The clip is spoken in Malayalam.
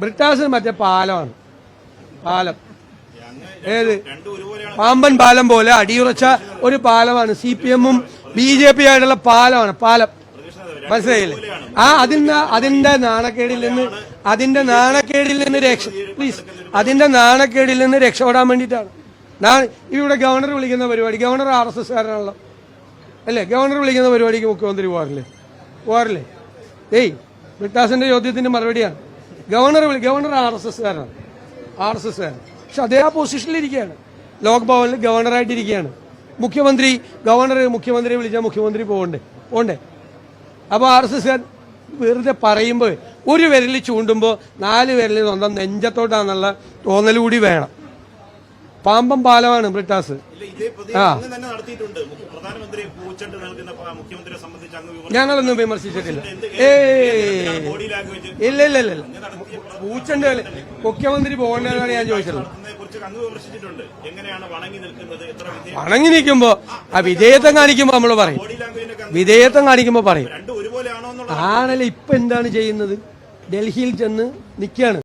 ബ്രിട്ടാസ് മറ്റേ പാലമാണ്. പാലം. ഏത്? പാമ്പൻ പാലം പോലെ അടിയുറച്ച ഒരു പാലമാണ്. സി പി എമ്മും ബി ജെ പി ആയിട്ടുള്ള പാലമാണ്. പാലം. മനസ്സിലായില്ലേ? ആ അതിന്റെ അതിന്റെ നാണക്കേടിൽ നിന്ന് അതിന്റെ നാണക്കേടിൽ നിന്ന് രക്ഷ പ്ലീസ് അതിന്റെ നാണക്കേടിൽ നിന്ന് രക്ഷപ്പെടാൻ വേണ്ടിയിട്ടാണ്. ഇവിടെ ഗവർണർ വിളിക്കുന്ന പരിപാടി ഗവർണർ ആർ എസ് എസ് കാരനാണല്ലോ അല്ലേ? ഗവർണർ വിളിക്കുന്ന പരിപാടിക്ക് മുഖ്യമന്ത്രി പോകാറില്ലേ? പോകാറില്ലേ? ഏയ് ബ്രിട്ടാസിന്റെ ചോദ്യത്തിന്റെ മറുപടിയാണ്. ഗവർണർ വിളി ഗവർണർ ആർ എസ് എസ് കാരനാണ് ആർ എസ് എസ് കാരൻ പക്ഷെ അതേ ആ പൊസിഷനിൽ ഇരിക്കുകയാണ്. ലോക് ഭവനിൽ ഗവർണറായിട്ട് ഇരിക്കുകയാണ് മുഖ്യമന്ത്രി ഗവർണർ മുഖ്യമന്ത്രിയെ വിളിച്ചാൽ മുഖ്യമന്ത്രി പോകണ്ടേ? പോകണ്ടേ? അപ്പോൾ ആർ എസ് എസ് വെറുതെ പറയുമ്പോൾ ഒരു വിരൽ ചൂണ്ടുമ്പോൾ നാല് വിരൽ സ്വന്തം നെഞ്ചത്തോട്ടാന്നുള്ള തോന്നൽ കൂടി വേണം. പാമ്പം പാലമാണ് ബ്രിട്ടാസ്. ആ. നൽകുന്ന മുഖ്യമന്ത്രിയെ സംബന്ധിച്ച് അങ്ങ്. ഞങ്ങളൊന്നും വിമർശിച്ചിട്ടില്ല. ഇല്ല ഇല്ല ഇല്ല പൂച്ചണ്ട്. മുഖ്യമന്ത്രി പോകേണ്ടതാണ് ഞാൻ ചോദിച്ചത്. എങ്ങനെയാണ് വണങ്ങി നിൽക്കുമ്പോ ആ വിധേയത്വം കാണിക്കുമ്പോ നമ്മൾ പറയും. വിധേയത്വം കാണിക്കുമ്പോ പറയും. ആണല്ലോ ഇപ്പൊ എന്താണ് ചെയ്യുന്നത്? ഡൽഹിയിൽ ചെന്ന് നിൽക്കുകയാണ്